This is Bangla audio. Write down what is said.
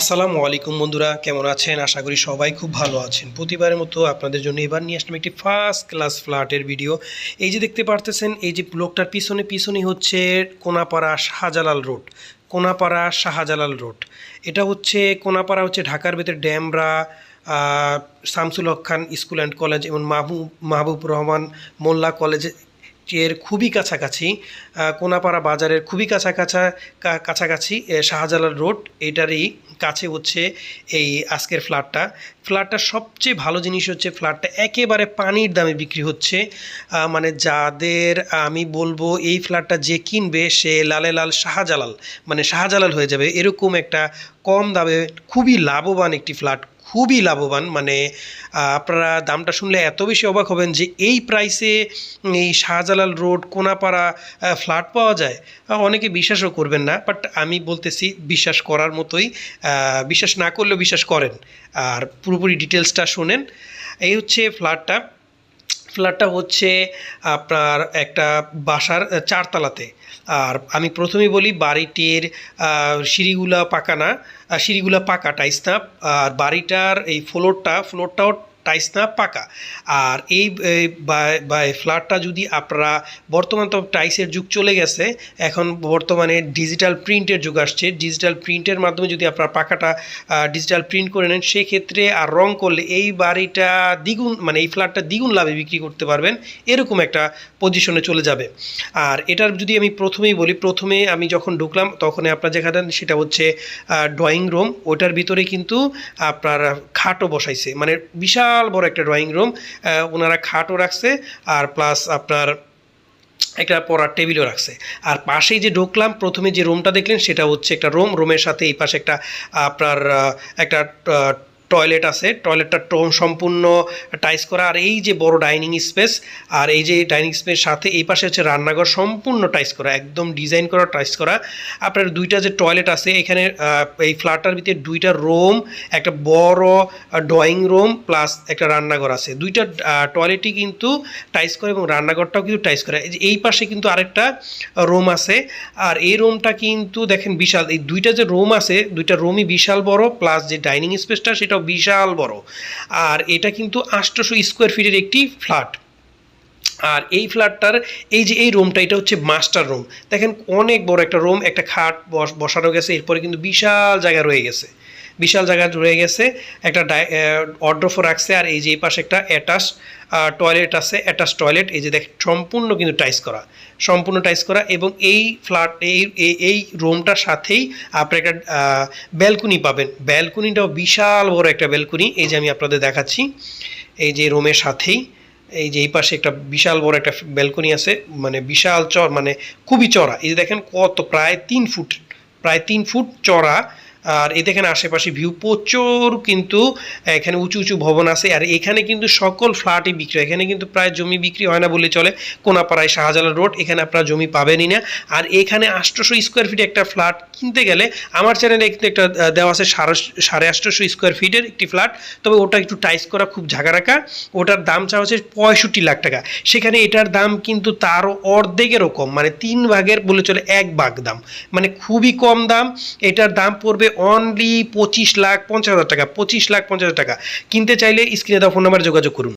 আসসালামু আলাইকুম বন্ধুরা, কেমন আছেন? আশা করি সবাই খুব ভালো আছেন। প্রতিবারের মতো আপনাদের জন্য এবার নিয়ে আসলাম একটি ফার্স্ট ক্লাস ফ্ল্যাটের ভিডিও এই যে দেখতে পারতেছেন, এই যে ব্লকটার পিছনে পিছনে হচ্ছে কোনাপাড়া শাহজালাল রোড। কোনাপাড়া শাহজালাল রোড। এটা হচ্ছে কোনাপাড়া হচ্ছে ঢাকার ভেতরে Demra Shamsul Haq Khan school and college এবং মাহবুব মাহবুব রহমান মোল্লা কলেজ এর খুবই কাছাকাছি কোনাপাড়া বাজারের খুবই কাছাকাছা কাছাকাছি শাহজালাল রোড। এটারই কাছে হচ্ছে এই আজকের ফ্ল্যাটটা। ফ্ল্যাটটার সবচেয়ে ভালো জিনিস হচ্ছে ফ্ল্যাটটা একেবারে পানির দামে বিক্রি হচ্ছে। মানে যাদের আমি বলব এই ফ্ল্যাটটা যে কিনবে সে লালে লাল শাহজালাল মানে শাহজালাল হয়ে যাবে। এরকম একটা কম দামে খুবই লাভবান একটি ফ্ল্যাট খুবই লাভবান। মানে আপনারা দামটা শুনলে এত বেশি অবাক হবেন যে এই প্রাইসে এই শাহজালাল রোড কোনাপাড়া ফ্ল্যাট পাওয়া যায়। অনেকে বিশ্বাসও করবেন না বাট আমি বলতেছি বিশ্বাস করার মতোই বিশ্বাস না করলেও বিশ্বাস করেন। আর পুরোপুরি ডিটেলসটা শোনেন। এই হচ্ছে ফ্ল্যাটটা ফ্ল্যাটটা হচ্ছে আপনার একটা বাসার চারতলাতে। আর আমি প্রথমেই বলি বাড়িটির সিঁড়িগুলা পাকা না সিঁড়িগুলা পাকা টাইস্তাপ আর বাড়িটার এই ফ্লোরটা, ফ্লোরটাও টাইস না পাকা। আর এই বা- ফ্ল্যাটটা যদি আপনারা, বর্তমান তো টাইসের যুগ চলে গেছে, এখন বর্তমানে ডিজিটাল প্রিন্টের যুগ আসছে। ডিজিটাল প্রিন্টের মাধ্যমে যদি আপনারা পাকাটা ডিজিটাল প্রিন্ট করে নেন, সেক্ষেত্রে আর রং করলে এই বাড়িটা দ্বিগুণ মানে এই ফ্ল্যাটটা দ্বিগুণ লাভে বিক্রি করতে পারবেন, এরকম একটা পজিশনে চলে যাবে। আর এটার যদি আমি প্রথমেই বলি, প্রথমে আমি যখন ঢুকলাম তখন আপনার যেখানে সেটা হচ্ছে ড্রয়িং রুম ওটার ভিতরে কিন্তু আপনার খাটও বসাইছে। মানে বিশাল বড় একটা ড্রয়িং রুম ওনারা খাটও রাখছে আর প্লাস আপনার একটা পড়ার টেবিলও রাখছে। আর পাশেই যে ঢুকলাম, প্রথমে যে রুমটা দেখলেন, সেটা হচ্ছে একটা রুম রুমের সাথে এই পাশে একটা, আপনার একটা টয়লেট আছে, টয়লেটটা টোন সম্পূর্ণ টাইস করা, আর এই যে বড় ডাইনিং স্পেস, আর এই যে ডাইনিং স্পেস সাথে এই পাশে হচ্ছে রান্নাঘর সম্পূর্ণ টাইস করা, একদম ডিজাইন করা টাইস করা। আপনার দুইটা যে টয়লেট আছে, এখানে এই ফ্ল্যাটটার ভিতরে দুইটা রুম, একটা বড় ড্রয়িং রুম প্লাস একটা রান্নাঘর আছে। দুইটা টয়লেটই কিন্তু টাইস করে এবং রান্নাঘরটাও কিন্তু টাইস করে। এই পাশে কিন্তু আরেকটা রুম আছে, আর এই রুমটা কিন্তু দেখেন বিশাল, এই দুইটা যে রুম আছে, দুইটা রুমই বিশাল বড়, প্লাস যে ডাইনিং স্পেসটা সেটাও বিশাল বড়। আর এটা কিন্তু আষ্টশো স্কোয়ার ফিটের একটি ফ্ল্যাট আর এই ফ্ল্যাটটার এই যে এই রুমটা এটা হচ্ছে মাস্টার রুম দেখেন অনেক বড় একটা রুম একটা খাট বস- বসানো গেছে, এরপরে কিন্তু বিশাল জায়গা রয়ে গেছে। বিশাল জায়গা রয়ে গেছে, একটা অর্ড্রফও রাখছে, আর এই যে এই পাশে একটা অ্যাটাচ টয়লেট আছে অ্যাটাচ টয়লেট এই যে দেখ, সম্পূর্ণ কিন্তু টাইস করা, সম্পূর্ণ টাইস করা এবং এই ফ্ল্যাট এই, এই- এই রুমটার সাথেই আপনি একটা ব্যালকনি পাবেন। ব্যালকনিটাও বিশাল বড় একটা ব্যালকনি এই যে আমি আপনাদের দেখাচ্ছি, এই যে রুমের সাথেই, এই যে এই পাশে একটা বিশাল বড় একটা ব্যালকনি আছে মানে বিশাল চর মানে খুবই চড়া, এই যে দেখেন কত, প্রায় তিন ফুট, প্রায় তিন ফুট চড়া আর এই দেখেন আশেপাশে ভিউ প্রচুর কিন্তু, এখানে উঁচু উঁচু ভবন আছে। আর এখানে কিন্তু সকল ফ্ল্যাটই বিক্রি হয় এখানে কিন্তু প্রায় জমি বিক্রি হয় না বলে চলে। কোনাপাড়ায় শাহজালাল রোড, এখানে আপনারা জমি পাবেনই না। আর এখানে আটশোশো স্কোয়ার ফিট একটা ফ্ল্যাট কিনতে গেলে, আমার চ্যানেলে কিন্তু একটা দেওয়া আছে সাড়ে সাড়ে আটশোশো স্কোয়ার ফিটের একটি ফ্ল্যাট তবে ওটা একটু টাইস করা খুব ঝাঁকারাকা ওটার দাম চা হচ্ছে পঁয়ষট্টি লাখ টাকা। সেখানে এটার দাম কিন্তু তারও অর্ধেকেরও কম মানে তিন ভাগের বলে চলে এক ভাগ দাম। মানে খুবই কম দাম। এটার দাম পড়বে অনলি পঁচিশ লাখ পঞ্চাশ হাজার টাকা, পঁচিশ লাখ পঞ্চাশ হাজার টাকা। কিনতে চাইলে স্ক্রিনে দেওয়া ফোন নাম্বারে যোগাযোগ করুন।